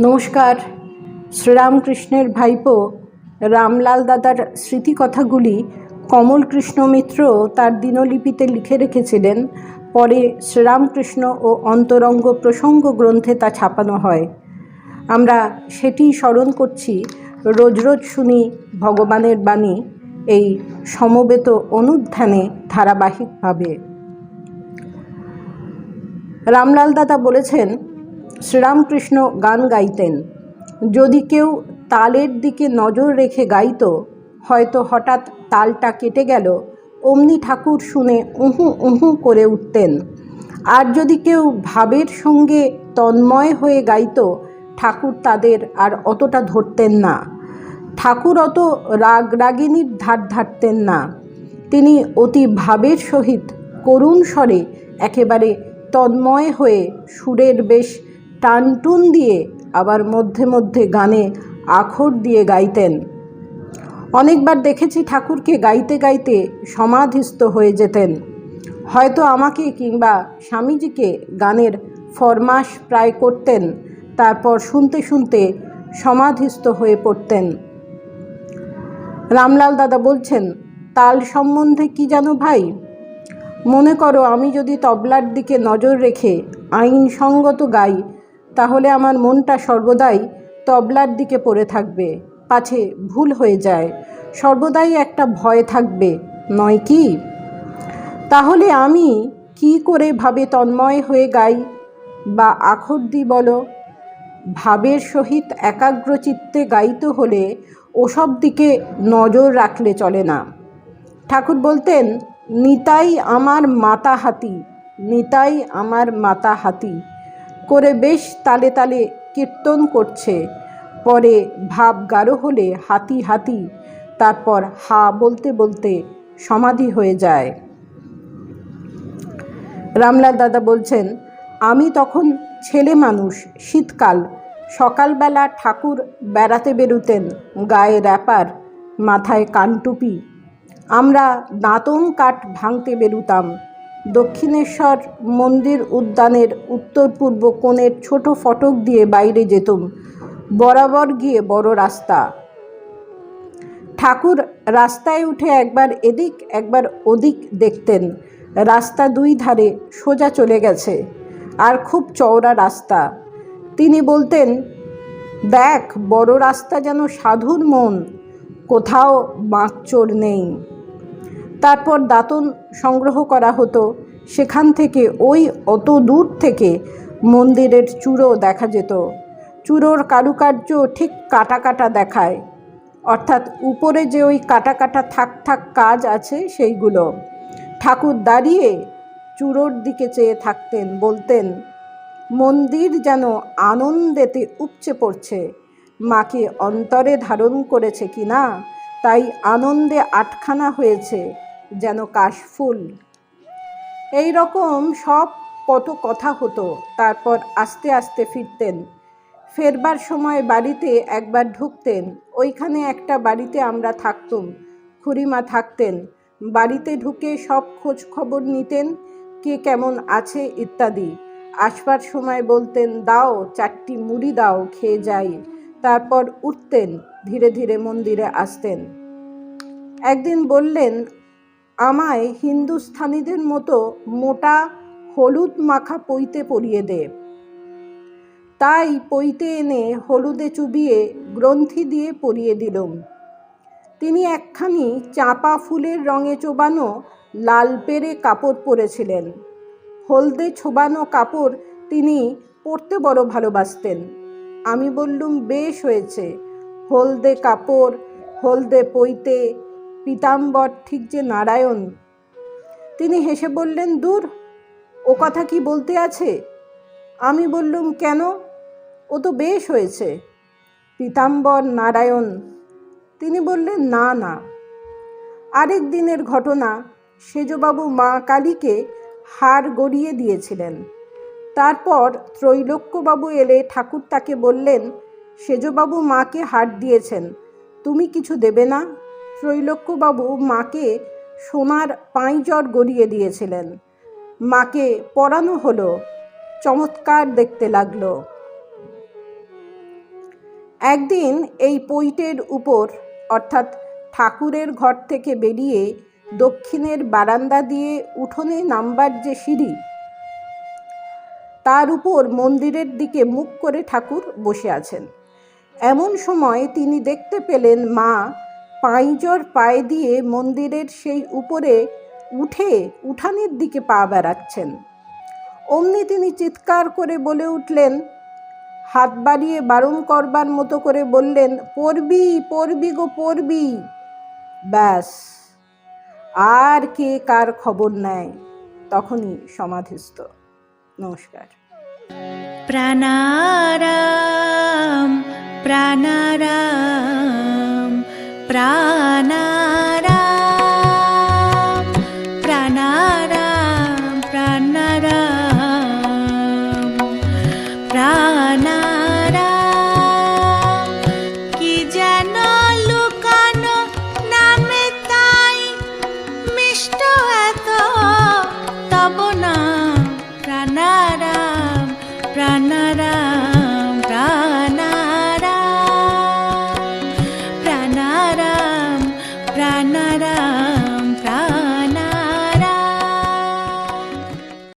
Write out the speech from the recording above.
নমস্কার। শ্রীরামকৃষ্ণের ভাইপো রামলাল দাদার স্মৃতিকথাগুলি কমল কৃষ্ণ মিত্র তার দিনলিপিতে লিখে রেখেছিলেন। পরে শ্রীরামকৃষ্ণ ও অন্তরঙ্গ প্রসঙ্গ গ্রন্থে তা ছাপানো হয়। আমরা সেটি স্মরণ করছি। রোজ রোজ শুনি ভগবানের বাণী এই সমবেত অনুধ্যানে ধারাবাহিকভাবে। রামলাল দাদা বলেছেন শ্রীরামকৃষ্ণ গান গাইতেন। যদি কেউ তালের দিকে নজর রেখে গাইত, হয়তো হঠাৎ তালটা কেটে গেল, অমনি ঠাকুর শুনে উহু উহু করে উঠতেন। আর যদি কেউ ভাবের সঙ্গে তন্ময় হয়ে গাইত, ঠাকুর তাদের আর অতটা ধরতেন না। ঠাকুর অত রাগ রাগিনীর ধার ধারতেন না। তিনি অতি ভাবের সহিত করুণ স্বরে একেবারে তন্ময় হয়ে সুরের বেশ টানটুন দিয়ে আবার মধ্যে মধ্যে গানে আখর দিয়ে গাইতেন। অনেকবার দেখেছি ঠাকুরকে গাইতে গাইতে সমাধিস্থ হয়ে যেতেন। হয়তো আমাকে কিংবা স্বামীজিকে গানের ফরমাস প্রায় করতেন, তারপর শুনতে শুনতে সমাধিস্থ হয়ে পড়তেন। রামলাল দাদা বলছেন, তাল সম্বন্ধে কি জানো ভাই? মনে করো আমি যদি তবলার দিকে নজর রেখে আইনসঙ্গত গাই তাহলে আমার মনটা সর্বদাই তবলার দিকে পড়ে থাকবে, পাছে ভুল হয়ে যায়, সর্বদাই একটা ভয় থাকবে, নয় কি? তাহলে আমি কি করে ভাবে তন্ময় হয়ে গাই? বা আখর দি বলো, ভাবের সহিত একাগ্রচিত্তে গাইতে হলে ওসব দিকে নজর রাখলে চলে না। ঠাকুর বলতেন, নিতাই আমার মাতা হাতি নিতাই আমার মাতা হাতি করে বেশ তালে তালে কীর্তন করছে। পরে ভাব গাঢ় হলে হাতি হাতি, তারপর হা বলতে বলতে সমাধি হয়ে যায়। রামলাল দাদা বলছেন, আমি তখন ছেলে মানুষ, শীতকাল। সকালবেলা ঠাকুর বেড়াতে বেরুতেন, গায়ে র্যাপার, মাথায় কানটুপি। আমরা দাঁতন কাঠ ভাঙতে বেরুতাম। দক্ষিণেশ্বর মন্দির উদ্যানের উত্তর পূর্ব কোণের ছোট ফটক দিয়ে বাইরে যেতুম। বরাবর গিয়ে বড় রাস্তা। ঠাকুর রাস্তায় উঠে একবার এদিক, একবার ওদিক দেখতেন। রাস্তা দুই ধারে সোজা চলে গেছে, আর খুব চওড়া রাস্তা। তিনি বলতেন, দেখ, বড় রাস্তা যেন সাধুর মন, কোথাও বাঁকচোর নেই। তারপর দাঁতন সংগ্রহ করা হতো। সেখান থেকে ওই অত দূর থেকে মন্দিরের চূড়ো দেখা যেত। চূড়োর কারুকার্য ঠিক কাটা কাটা দেখায়। অর্থাৎ উপরে যে ওই কাটা কাটা থাক থাক কাজ আছে সেইগুলো। ঠাকুর দাঁড়িয়ে চূড়োর দিকে চেয়ে থাকতেন, বলতেন, মন্দির যেন আনন্দেতে উপচে পড়ছে। মাকে অন্তরে ধারণ করেছে কি না? তাই আনন্দে আটখানা হয়েছে। যেন কাশফুল এই রকম সব কত কথা হতো, তারপর আস্তে আস্তে ফিরতেন। ফেরবার সময় বাড়িতে একবার ঢুকতেন, ওইখানে একটা বাড়িতে আমরা থাকতুম, খুড়িমা থাকতেন, বাড়িতে ঢুকে সব খোঁজ খবর নিতেন, কে কেমন আছে ইত্যাদি। আসবার সময় বলতেন, দাও, চারটি মুড়ি দাও, খেয়ে যাই। তারপর উঠতেন, ধীরে ধীরে মন্দিরে আসতেন। একদিন বললেন আমায় হিন্দুস্থানীদের মতো মোটা হলুদ মাখা পইতে পরিয়ে দে। তাই পইতে এনে হলুদে চুবিয়ে গ্রন্থি দিয়ে পরিয়ে দিলুম। তিনি একখানি চাঁপা ফুলের রঙে চোবানো লাল পেরে কাপড় পরেছিলেন। হলদে ছোবানো কাপড় তিনি পরতে বড় ভালোবাসতেন। আমি বললুম, বেশ হয়েছে। হলদে কাপড়, হলদে পইতে পীতাম্বর, ঠিক যে নারায়ণ। তিনি হেসে বললেন, দূর, ও কথা কি বলতে আছে? আমি বললুম, কেন? ও তো বেশ হয়েছে। পীতাম্বর, নারায়ণ, তিনি বললেন, না না। আরেক দিনের ঘটনা, সেজবাবু মা কালীকে হার গড়িয়ে দিয়েছিলেন। তারপর ত্রৈলোক্যবাবু এলে ঠাকুর তাকে বললেন, সেজবাবু মাকে হার দিয়েছেন, তুমি কিছু দেবে না? ত্রৈলোক্যবাবু মাকে সোনার পাঁইজর গড়িয়ে দিয়েছিলেন। মাকে পরানো হলো, চমৎকার দেখতে লাগল। একদিন এই পৈটের উপর, অর্থাৎ ঠাকুরের ঘর থেকে বেরিয়ে দক্ষিণের বারান্দা দিয়ে উঠোনে নামবার যে সিঁড়ি, তার উপর মন্দিরের দিকে মুখ করে ঠাকুর বসে আছেন। এমন সময় তিনি দেখতে পেলেন মা পাঁইজর পায়ে দিয়ে মন্দিরের সেই উপরে উঠে উঠানের দিকে পা বেড়াচ্ছেন। অমনি তিনি চিৎকার করে বলে উঠলেন, হাত বাড়িয়ে বারণ করবার মতো করে বললেন, পড়বি পড়বি গো, পড়বি। ব্যাস, আর কে কার খবর নেয় তখনই সমাধিস্থ। নমস্কার। প্রাণারাম প্রাণারাম। প্রাণারাম প্রাণারাম প্রাণারাম যেন মিষ্ট না